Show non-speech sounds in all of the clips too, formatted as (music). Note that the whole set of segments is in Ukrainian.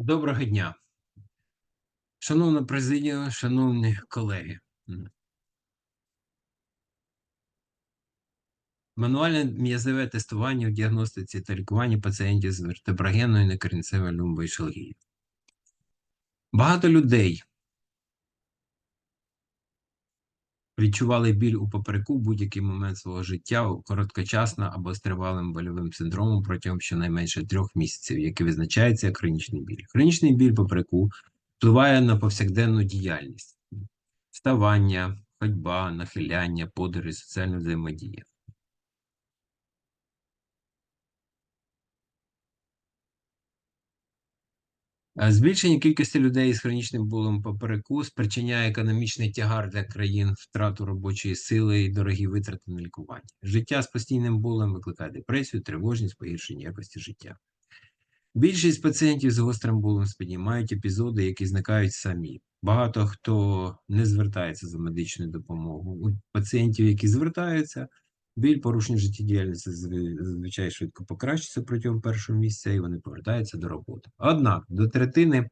Доброго дня. Шановна президія, шановні колеги. Мануальне м'язове тестування в діагностиці та лікуванні пацієнтів з вертеброгенною некорінцевою люмбою. Багато людей відчували біль у попереку в будь-який момент свого життя короткочасно або з тривалим больовим синдромом протягом щонайменше трьох місяців, який визначається як хронічний біль. Хронічний біль попереку впливає на повсякденну діяльність, вставання, ходьба, нахиляння, подорожі, соціальна взаємодія. Збільшення кількості людей з хронічним болем попереку спричиняє економічний тягар для країн, втрату робочої сили і дорогі витрати на лікування. Життя з постійним болем викликає депресію, тривожність, погіршення якості життя. Більшість пацієнтів з гострим болем спині мають епізоди, які зникають самі. Багато хто не звертається за медичною допомогою. У пацієнтів, які звертаються, Біль порушення життєдіяльності зазвичай швидко покращується протягом першого місяця і вони повертаються до роботи. Однак до третини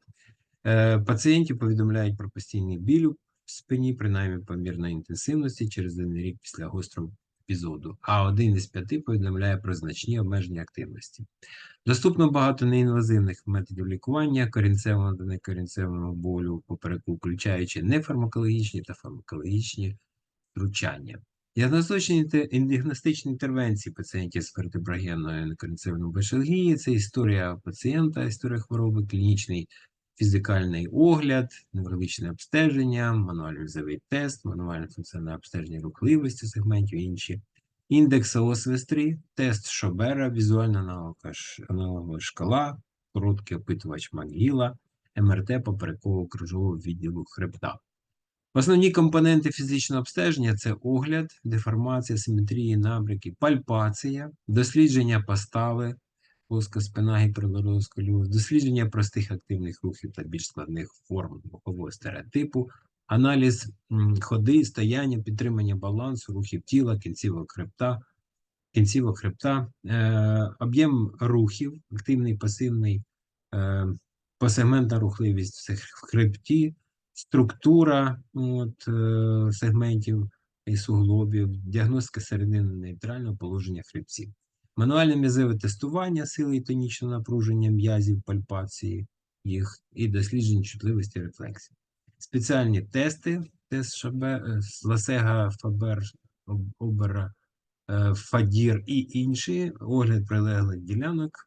е, пацієнтів повідомляють про постійний біль у спині, принаймні помірної інтенсивності через один рік після гострого епізоду, а один із п'яти повідомляє про значні обмеження активності. Доступно багато неінвазивних методів лікування корінцевого та некорінцевого болю попереку, включаючи нефармакологічні та фармакологічні втручання. Діагностичні інтервенції пацієнтів з вертеброгенною неконцевною бешалгії це історія пацієнта, історія хвороби, клінічний фізикальний огляд, неврологічне обстеження, мануальний візовий тест, мануальне функціональне обстеження рухливості сегментів інші, індекс ОСВС-3, тест Шобера, візуальна аналогова шкала, короткий опитувач Магіла, МРТ поперекового кружового відділу хребта. Основні компоненти фізичного обстеження це огляд, деформація, симетрії, набряки, пальпація, дослідження постави, плоска спина, гіперлороз, дослідження простих активних рухів та більш складних форм рухового стереотипу, аналіз ходи, стояння, підтримання балансу, рухів тіла, кінцівок хребта, кінцівок хребта, е, об'єм рухів, активний, пасивний, е, посегментна рухливість в хребті структура от, е, сегментів і суглобів, діагностика середини нейтрального положення хребців, мануальне м'язеве тестування сили і тонічного напруження м'язів, пальпації їх і дослідження чутливості рефлексів. Спеціальні тести, тест Шабе, е, Ласега, Фабер, Обера, е, Фадір і інші, огляд прилеглих ділянок,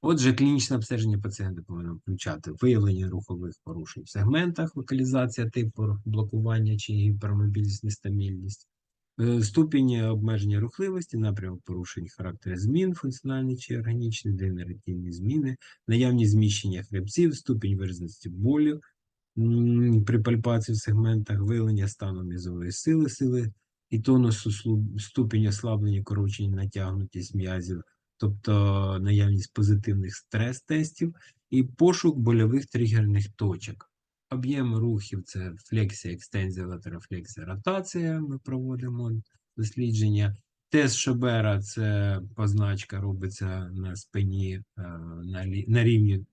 Отже, клінічне обстеження пацієнта повинно включати виявлення рухових порушень в сегментах, локалізація типу блокування чи гіпермобільність, нестабільність, е, ступінь обмеження рухливості, напрямок порушень характеру змін, функціональні чи органічні, дегенеративні зміни, наявність зміщення хребців, ступінь виразності болю при пальпації в сегментах, виявлення стану мізової сили, сили і тонусу ступінь ослаблення, корочення, натягнутість м'язів тобто наявність позитивних стрес-тестів, і пошук больових тригерних точок. Об'єм рухів це флексія, екстензія, латерофлексія, ротація. Ми проводимо дослідження. Тест Шобера це позначка робиться на спині е, на рівні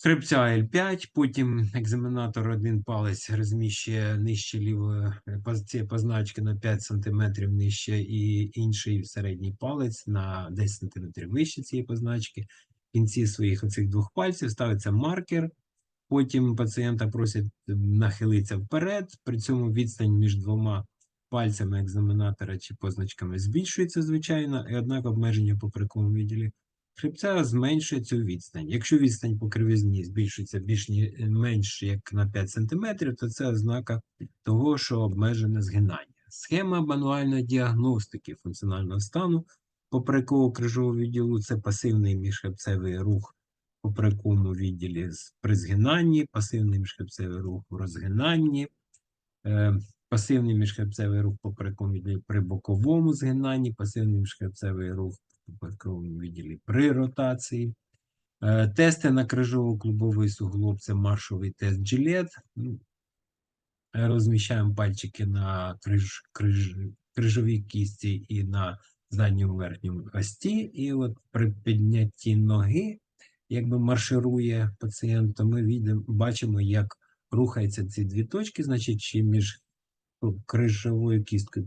Хребця L5, потім екзаменатор один палець розміщує нижче лівої цієї позначки на 5 см нижче, і інший середній палець на 10 см вище цієї позначки. В кінці своїх оцих двох пальців ставиться маркер. Потім пацієнта просять нахилитися вперед. При цьому відстань між двома пальцями екзаменатора чи позначками збільшується, звичайно, і однак обмеження по прикому відділі хребця зменшує цю відстань. Якщо відстань по кривизні збільшується більш менш як на 5 см, то це ознака того, що обмежене згинання. Схема мануальної діагностики функціонального стану поперекового крижового відділу це пасивний міжхребцевий рух по поперековому відділі при згинанні, пасивний міжхребцевий рух у розгинанні, е, пасивний міжхребцевий рух по поперековому відділі при боковому згинанні, пасивний міжхребцевий рух випадковому відділі при ротації. Е, тести на крижово-клубовий суглоб це маршовий тест джилет. Ну, розміщаємо пальчики на криж, криж, крижовій кісті і на задньому верхньому ості. І от при піднятті ноги якби марширує пацієнт, то ми відемо, бачимо, як рухаються ці дві точки, значить, чи між крижовою кісткою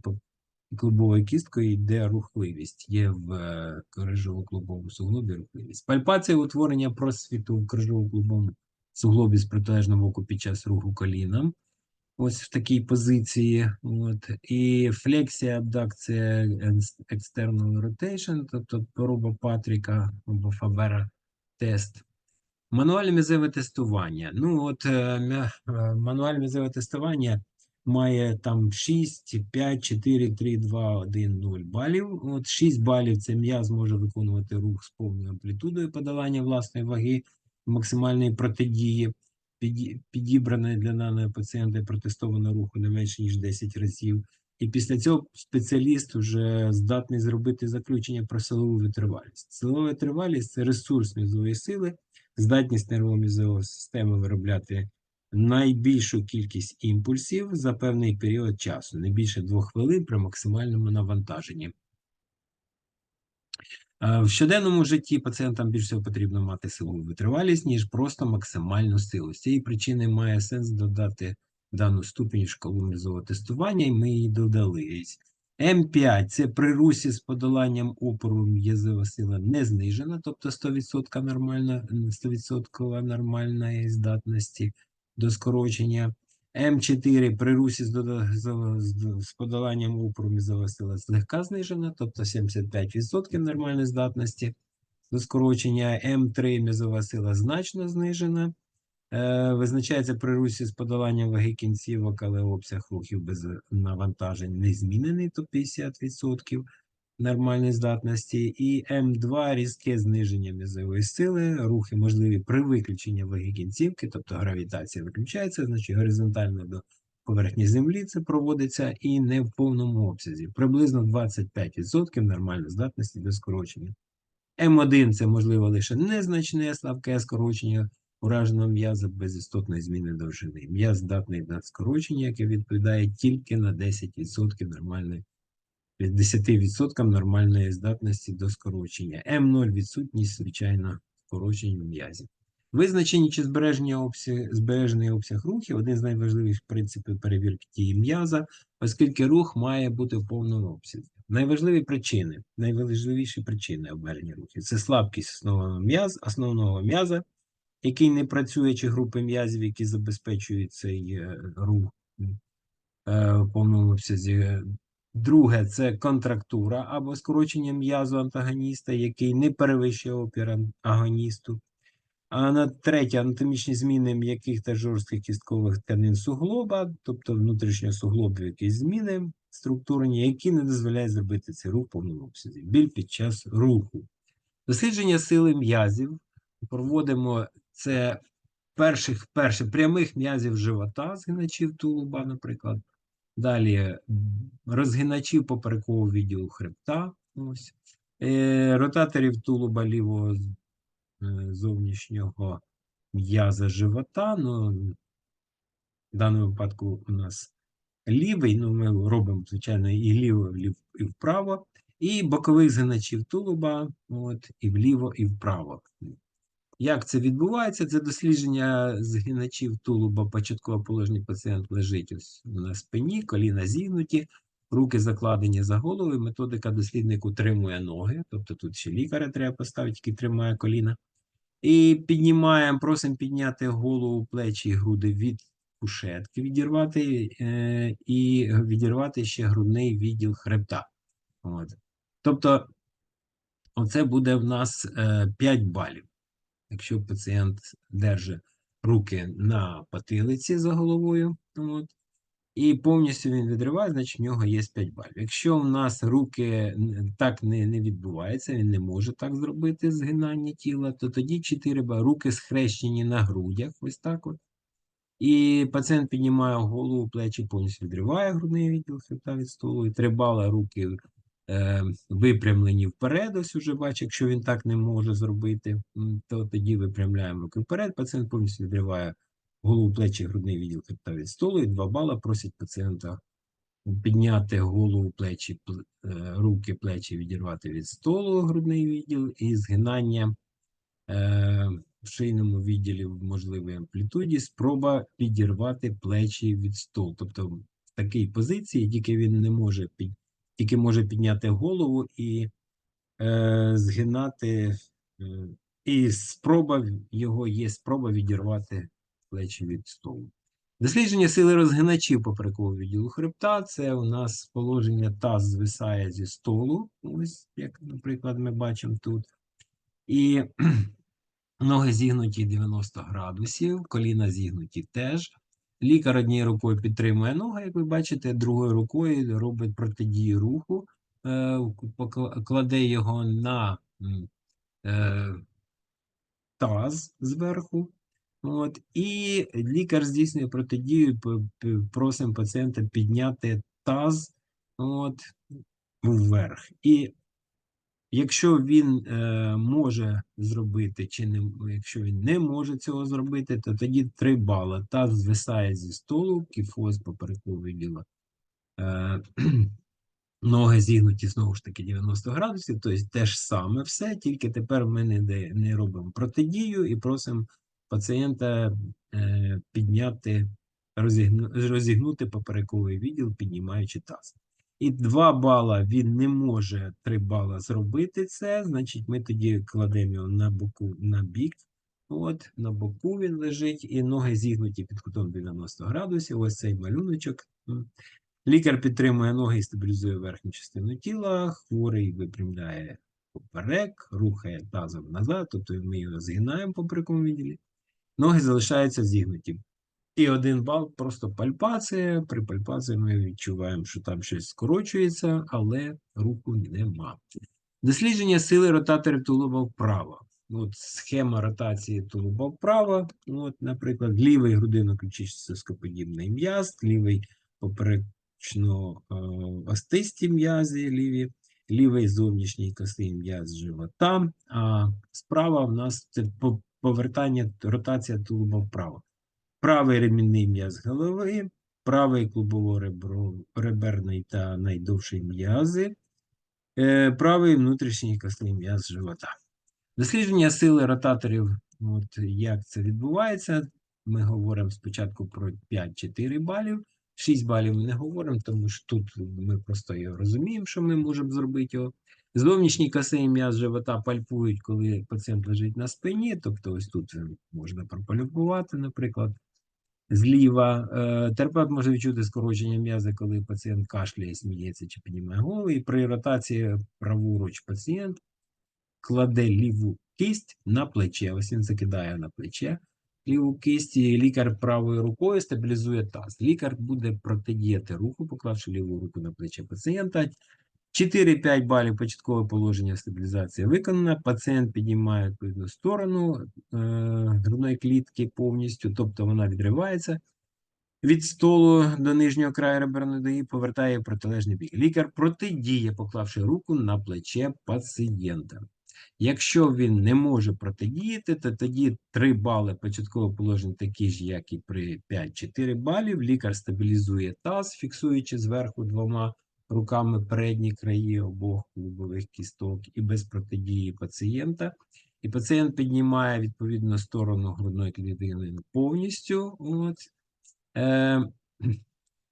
клубовою кісткою йде рухливість. Є в е, крижово-клубовому суглобі рухливість. Пальпація утворення просвіту в крижово-клубовому суглобі з протилежного боку під час руху коліном. Ось в такій позиції. От. І флексія, абдакція, external rotation, тобто проба Патріка або Фабера тест. Мануальне м'язеве тестування. Ну, от е, е, мануальне м'язеве тестування має там 6, 5, 4, 3, 2, 1, 0 балів. От 6 балів це м'яз може виконувати рух з повною амплітудою подолання власної ваги, максимальної протидії, підібраної для даного пацієнта протестованого руху не менше ніж 10 разів. І після цього спеціаліст вже здатний зробити заключення про силову витривалість. Силова витривалість це ресурс м'язової сили, здатність нервово-м'язової системи виробляти найбільшу кількість імпульсів за певний період часу, не більше двох хвилин при максимальному навантаженні. Е, В щоденному житті пацієнтам більш всього потрібно мати силову витривалість, ніж просто максимальну силу. З цієї причини має сенс додати дану ступінь в шкалу м'язового тестування, і ми її додали. М5 це при русі з подоланням опору м'язова сила не знижена, тобто 100% нормальна, 100% нормальної здатності до скорочення. М4 при русі з, подоланням опору м'язова сила злегка знижена, тобто 75% нормальної здатності до скорочення. М3 м'язова сила значно знижена. Е, визначається при русі з подоланням ваги кінцівок, але обсяг рухів без навантажень не змінений, то 50% нормальної здатності. І М2 різке зниження м'язової сили, рухи можливі при виключенні ваги кінцівки, тобто гравітація виключається, значить горизонтально до поверхні землі це проводиться і не в повному обсязі. Приблизно 25% нормальної здатності до скорочення. М1 це можливо лише незначне слабке скорочення ураженого м'яза без істотної зміни довжини. М'яз здатний на скорочення, яке відповідає тільки на 10% нормальної 10% нормальної здатності до скорочення. М0 відсутність, звичайно, скорочень м'язів. Визначені чи збереження обсяг, збережений обсяг рухів один з найважливіших принципів перевірки дії м'яза, оскільки рух має бути в повному обсязі. Найважливі причини, найважливіші причини обмеження рухів це слабкість основного м'яза, основного м'яза, який не працює, чи групи м'язів, які забезпечують цей е, рух е, в повному обсязі. Друге це контрактура або скорочення м'язу антагоніста, який не перевищує опір агоністу. А на третє анатомічні зміни м'яких та жорстких кісткових тканин суглоба, тобто внутрішньосуглобів якісь зміни структурні, які не дозволяють зробити цей рух в повному обсязі. Біль під час руху. Дослідження сили м'язів проводимо це перших, перше, прямих м'язів живота, згиначів тулуба, наприклад. Далі розгиначів поперекового відділу хребта, ось. Е, ротаторів тулуба лівого е, зовнішнього м'яза живота. Ну, в даному випадку у нас лівий, ну ми робимо, звичайно, і ліво, і і вправо, і бокових згиначів тулуба, от, і вліво, і вправо. Як це відбувається? Це дослідження згиначів тулуба. Початкове положення пацієнт лежить ось на спині, коліна зігнуті, руки закладені за голову. Методика дослідник утримує ноги, тобто тут ще лікаря треба поставити, який тримає коліна. І піднімаємо, просимо підняти голову, плечі і груди від кушетки, відірвати е, і відірвати ще грудний відділ хребта. От. Тобто, оце буде в нас е, 5 балів. Якщо пацієнт держить руки на потилиці за головою, от, і повністю він відриває, значить в нього є 5 балів. Якщо в нас руки так не, не відбувається, він не може так зробити згинання тіла, то тоді 4 бали. Руки схрещені на грудях, ось так от. І пацієнт піднімає голову, плечі повністю відриває грудний відділ хребта від столу, і 3 бали руки випрямлені вперед, ось уже бачить, якщо він так не може зробити, то тоді випрямляємо руки вперед, пацієнт повністю відриває голову, плечі, грудний відділ хребта від столу, і 2 бала просить пацієнта підняти голову, плечі, е, руки, плечі відірвати від столу, грудний відділ, і згинання е, в шийному відділі в можливій амплітуді, спроба підірвати плечі від столу. Тобто в такій позиції тільки він не може під, тільки може підняти голову і е, згинати, е, і спроба його є спроба відірвати плечі від столу. Дослідження сили розгиначів поперекового відділу хребта це у нас положення таз звисає зі столу, ось як, наприклад, ми бачимо тут. І (clears throat) ноги зігнуті 90 градусів, коліна зігнуті теж. Лікар однією рукою підтримує ноги, як ви бачите, другою рукою робить протидію руху, е, кладе його на е, таз зверху. От, і лікар здійснює протидію, просимо пацієнта підняти таз от, вверх. І якщо він е, може зробити, чи не, якщо він не може цього зробити, то тоді 3 бали. Таз звисає зі столу, кіфоз поперековий діло. Е, (clears throat) ноги зігнуті знову ж таки 90 градусів, тобто те ж саме все, тільки тепер ми не, не робимо протидію і просимо пацієнта е, підняти, розігну, розігнути поперековий відділ, піднімаючи таз. І 2 бала він не може 3 бала зробити це, значить ми тоді кладемо його на боку на бік. От, на боку він лежить, і ноги зігнуті під кутом 90 градусів. Ось цей малюночок. Лікар підтримує ноги і стабілізує верхню частину тіла, хворий випрямляє поперек, рухає тазом назад, тобто ми його згинаємо по прикому відділі. Ноги залишаються зігнуті. І один бал просто пальпація. При пальпації ми відчуваємо, що там щось скорочується, але руху нема. Дослідження сили ротаторів тулуба вправо. От схема ротації тулуба вправо. От, наприклад, лівий грудино-ключицевськоподібний м'яз, лівий поперечно е, остисті м'язи, ліві, лівий зовнішній косий м'яз живота, а справа в нас це повертання, ротація тулуба вправо. Правий ремінний м'яз голови, правий клубово-реберний та найдовший м'язи, е, правий внутрішній косний м'яз живота. Дослідження сили ротаторів, от як це відбувається, ми говоримо спочатку про 5-4 балів. 6 балів ми не говоримо, тому що тут ми просто його розуміємо, що ми можемо зробити його. Зовнішній косий м'яз живота пальпують, коли пацієнт лежить на спині, тобто ось тут можна пропалюбувати, наприклад. Зліва е, терапевт може відчути скорочення м'яза, коли пацієнт кашляє, сміється чи піднімає голову. І при ротації праворуч пацієнт кладе ліву кисть на плече. Ось він закидає на плече ліву кисть, і лікар правою рукою стабілізує таз. Лікар буде протидіяти руху, поклавши ліву руку на плече пацієнта. 4-5 балів початкове положення стабілізації виконано. Пацієнт піднімає відповідну сторону е, грудної клітки повністю, тобто вона відривається від столу до нижнього краю реберної дуги, повертає протилежний бік. Лікар протидіє, поклавши руку на плече пацієнта. Якщо він не може протидіяти, то тоді 3 бали початкового положення такі ж, як і при 5-4 балів. Лікар стабілізує таз, фіксуючи зверху двома руками передні краї обох клубових кісток і без протидії пацієнта. І пацієнт піднімає відповідно сторону грудної клітини повністю. От, е,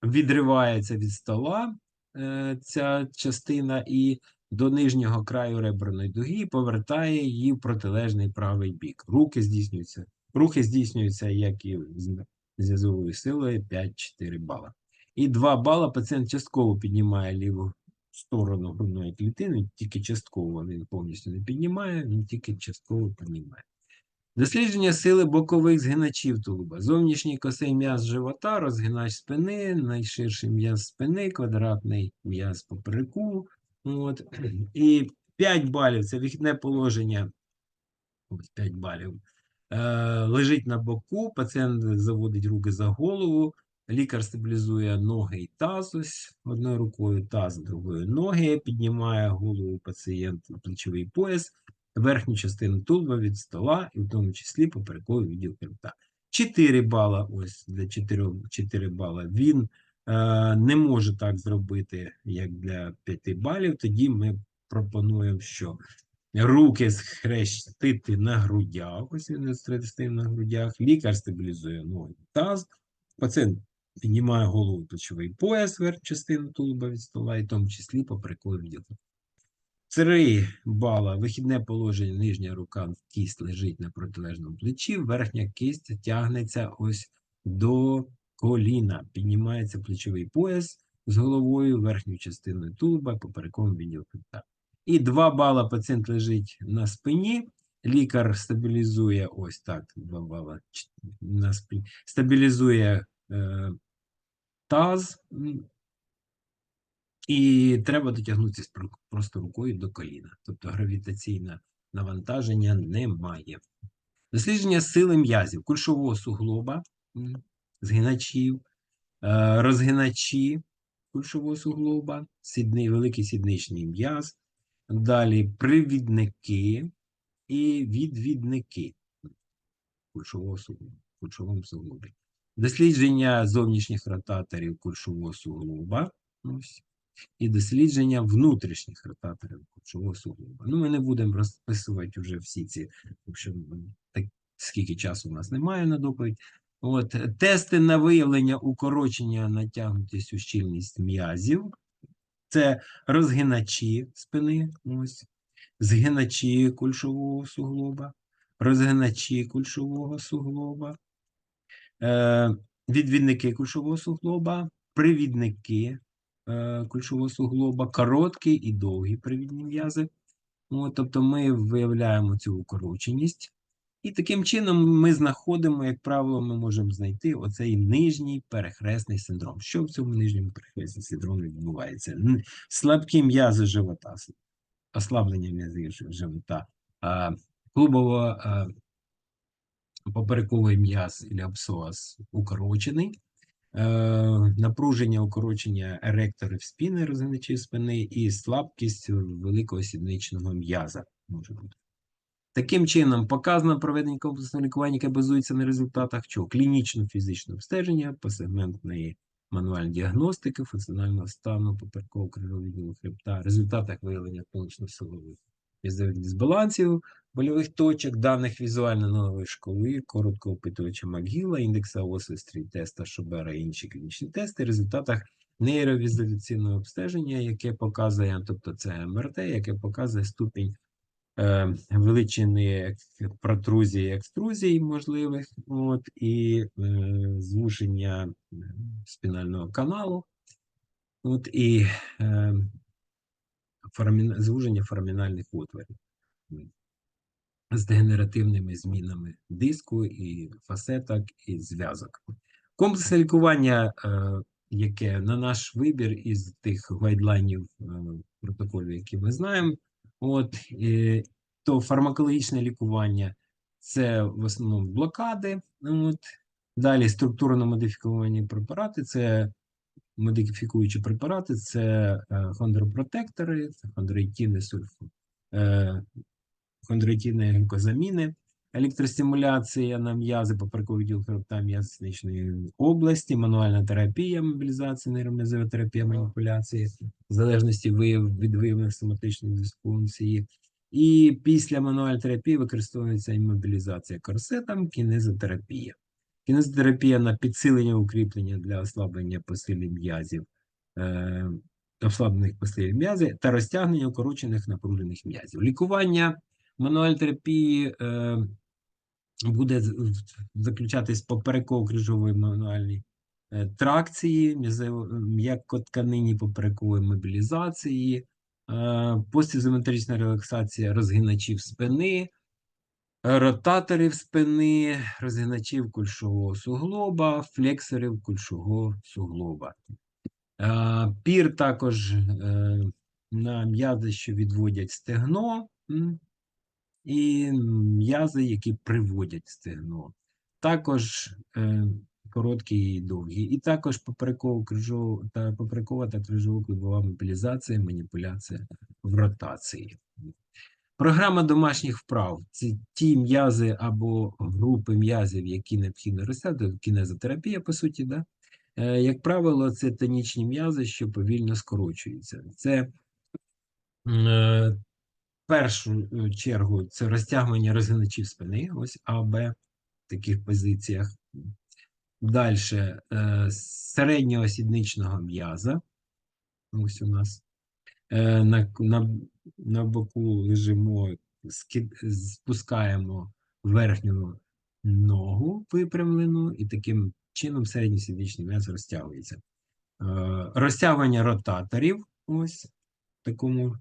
відривається від стола е, ця частина і до нижнього краю реберної дуги повертає її в протилежний правий бік. Руки здійснюються, рухи здійснюються, як і з зв'язовою силою 5-4 бала. І 2 бала пацієнт частково піднімає ліву сторону грудної клітини, тільки частково він повністю не піднімає, він тільки частково піднімає. Дослідження сили бокових згиначів тулуба. Зовнішній косий м'яз живота, розгинач спини, найширший м'яз спини, квадратний м'яз попереку. От. (clears throat) І 5 балів це вихідне положення. Ось 5 балів. Е, лежить на боку, пацієнт заводить руки за голову, лікар стабілізує ноги і таз, ось одною рукою таз, другою ноги, піднімає голову пацієнта плечовий пояс, верхню частину тулуба від стола, і в тому числі поперековий відділ хребта. 4 бала, ось для 4, 4 бала. Він е, не може так зробити, як для 5 балів. Тоді ми пропонуємо, що руки схрестити на грудях, ось він на грудях, лікар стабілізує ноги, таз, пацієнт піднімає голову плечовий пояс, верх частину тулуба від стола, і в тому числі поперековий відділ. Три бала. Вихідне положення, нижня рука, в кість лежить на протилежному плечі, верхня кість тягнеться ось до коліна. Піднімається плечовий пояс з головою, верхньою частиною тулуба, поперековим відділ хребта. І 2 бала пацієнт лежить на спині. Лікар стабілізує ось так, 2 бала на спині, стабілізує таз, і треба дотягнутися просто рукою до коліна. Тобто гравітаційне навантаження немає. Дослідження сили м'язів, кульшового суглоба, згиначів, е, розгиначі кульшового суглоба, сідний, великий сідничний м'яз, далі привідники і відвідники кульшового суглоба, кульшовому суглобі. Дослідження зовнішніх ротаторів кульшового суглоба. І дослідження внутрішніх ротаторів кульшового суглоба. Ну, ми не будемо розписувати вже всі ці, якщо так, скільки часу у нас немає на доповідь. От, тести на виявлення укорочення натягнутість у щільність м'язів. Це розгиначі спини, ось, згиначі кульшового суглоба, розгиначі кульшового суглоба, відвідники кульшового суглоба, привідники е, кульшового суглоба, короткі і довгі привідні м'язи. От, тобто ми виявляємо цю укороченість. І таким чином ми знаходимо, як правило, ми можемо знайти оцей нижній перехресний синдром. Що в цьому нижньому перехресному синдромі відбувається? Слабкі м'язи живота, ослаблення м'язів живота, клубово поперековий м'яз і псоас укорочений, е, напруження укорочення еректорів спини, розгиначів спини, і слабкість великого сідничного м'яза може бути. Таким чином, показано проведення комплексного лікування, яке базується на результатах чого? Клінічно-фізичного обстеження, посегментної мануальної діагностики, функціонального стану, поперекового крильового хребта, результатах виявлення тонічно-силових візових дисбалансів, больових точок, даних візуально-нової школи, короткого опитувача МакГіла, індекса острій теста Шубера і інші клінічні тести, в результатах нейровізуляційного обстеження, яке показує, тобто це МРТ, яке показує ступінь е, величини протрузії, екструзій можливих, от, і е, звуження е, спінального каналу, от, і е, формі- звуження форамінальних отворів з дегенеративними змінами диску і фасеток і зв'язок. Комплексне лікування, е, яке на наш вибір із тих гайдлайнів е, протоколів, які ми знаємо, от, то фармакологічне лікування це в основному блокади. От. Далі структурно модифіковані препарати, це модифікуючі препарати, це е, хондропротектори, це хондроїтіни, сульфу, хондроїтіни глюкозаміни, електростимуляція на м'язи, поперековий відділ хребта м'язичної області, мануальна терапія, мобілізація, нейром'язова терапія, маніпуляції, в залежності від виявлених соматичної дисфункції. І після мануальної терапії використовується іммобілізація корсетом, кінезотерапія. Кінезотерапія на підсилення укріплення для ослаблення посилів м'язів, е, ослаблених посилів м'язів та розтягнення укорочених напружених м'язів. Лікування мануальної терапії е, буде заключатись попереково-крижової мануальній е, тракції, м'якотканині поперекової мобілізації, е, постізометрична релаксація розгиначів спини, ротаторів спини, розгиначів кульшового суглоба, флексорів кульшового суглоба. Е, Пір також е, на м'язи, що відводять стегно, і м'язи, які приводять стегно. Також е, короткі і довгі. І також поперекова крижова та поперекова та крижово-клубова мобілізація, маніпуляція в ротації. Програма домашніх вправ це ті м'язи або групи м'язів, які необхідно розтягнути, кінезотерапія, по суті, да? Е, як правило, це тонічні м'язи, що повільно скорочуються. Це е, першу е, чергу це розтягування розгиначів спини, ось А, Б, в таких позиціях. Далі середнього сідничного м'яза. Ось у нас. Е, На, на, на боку лежимо, ски- спускаємо верхню ногу випрямлену, і таким чином середній м'яз розтягується. Е, Розтягування ротаторів, ось в такому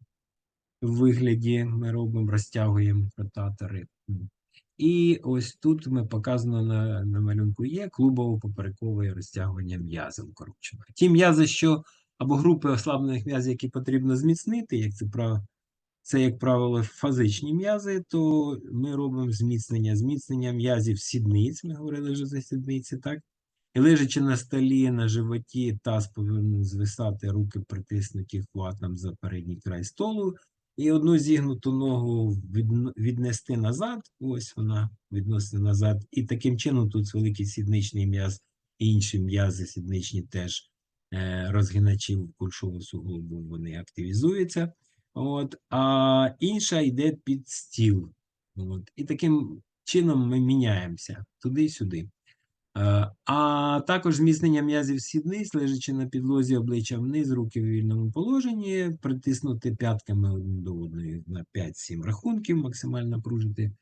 вигляді ми робимо, розтягуємо ротатори. І ось тут ми показано на, на малюнку є клубово-поперекове розтягування м'яза укороченого. Ті м'язи, що або групи ослаблених м'язів, які потрібно зміцнити, як це це, як правило, фазичні м'язи, то ми робимо зміцнення, зміцнення м'язів сідниць, ми говорили вже за сідниці, так? І лежачи на столі, на животі, таз повинен звисати, руки притиснуті хватом за передній край столу, і одну зігнуту ногу віднести назад, ось вона відноситься назад, і таким чином тут великий сідничний м'яз, інші м'язи сідничні теж е, розгиначів кульшового суглобу, вони активізуються. От, а інша йде під стіл. От, і таким чином ми міняємося туди-сюди. Е, А також зміцнення м'язів сідниць, лежачи на підлозі обличчя вниз, руки в вільному положенні, притиснути п'ятками один до одної на 5-7 рахунків, максимально напружити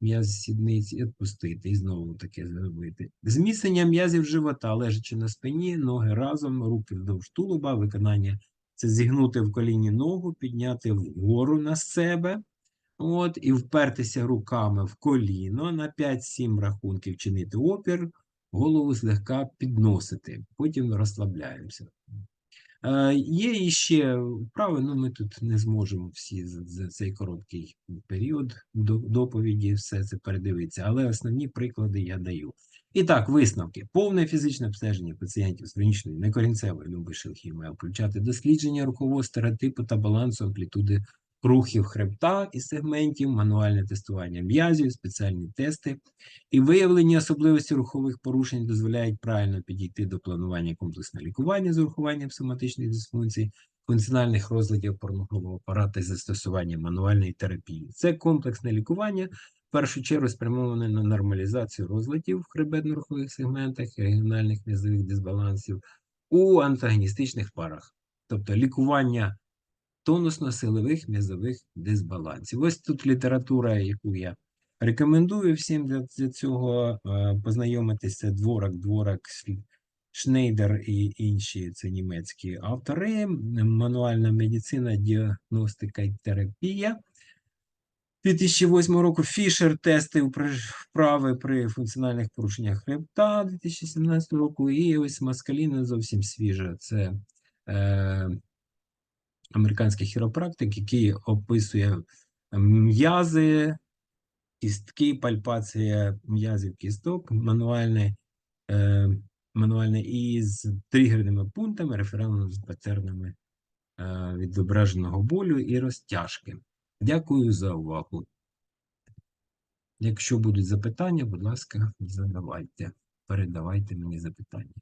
м'яз сідниць і відпустити, і знову таке зробити. Зміцнення м'язів живота, лежачи на спині, ноги разом, руки вздовж тулуба, виконання це зігнути в коліні ногу, підняти вгору на себе. От, і впертися руками в коліно на 5-7 рахунків чинити опір, голову злегка підносити, потім розслабляємося. Е, є іще вправи, ну ми тут не зможемо всі за, цей короткий період до, доповіді все це передивитися, але основні приклади я даю. І так, висновки. Повне фізичне обстеження пацієнтів з хронічною некорінцевою любишелхією має включати дослідження рухового стереотипу та балансу амплітуди рухів хребта і сегментів, мануальне тестування м'язів, спеціальні тести і виявлені особливості рухових порушень дозволяють правильно підійти до планування комплексного лікування з урахуванням соматичних дисфункцій, функціональних розладів опорно-рухового апарату і застосуванням мануальної терапії. Це комплексне лікування, в першу чергу спрямоване на нормалізацію розладів в хребетно-рухових сегментах регіональних м'язових дисбалансів у антагоністичних парах, тобто лікування тонусно-силових м'язових дисбалансів. Ось тут література, яку я рекомендую всім для, цього е, познайомитися. Дворак, Дворак, Шнейдер і інші це німецькі автори. Мануальна медицина, діагностика і терапія. 2008 року Фішер тести вправи при функціональних порушеннях хребта 2017 року. І ось Маскаліна зовсім свіжа. Це е, американський хіропрактик, який описує м'язи, кістки, пальпація м'язів кісток, мануальне, е, мануальне і з тригерними пунктами, референтними з патернами е, відображеного болю і розтяжки. Дякую за увагу. Якщо будуть запитання, будь ласка, задавайте, передавайте мені запитання.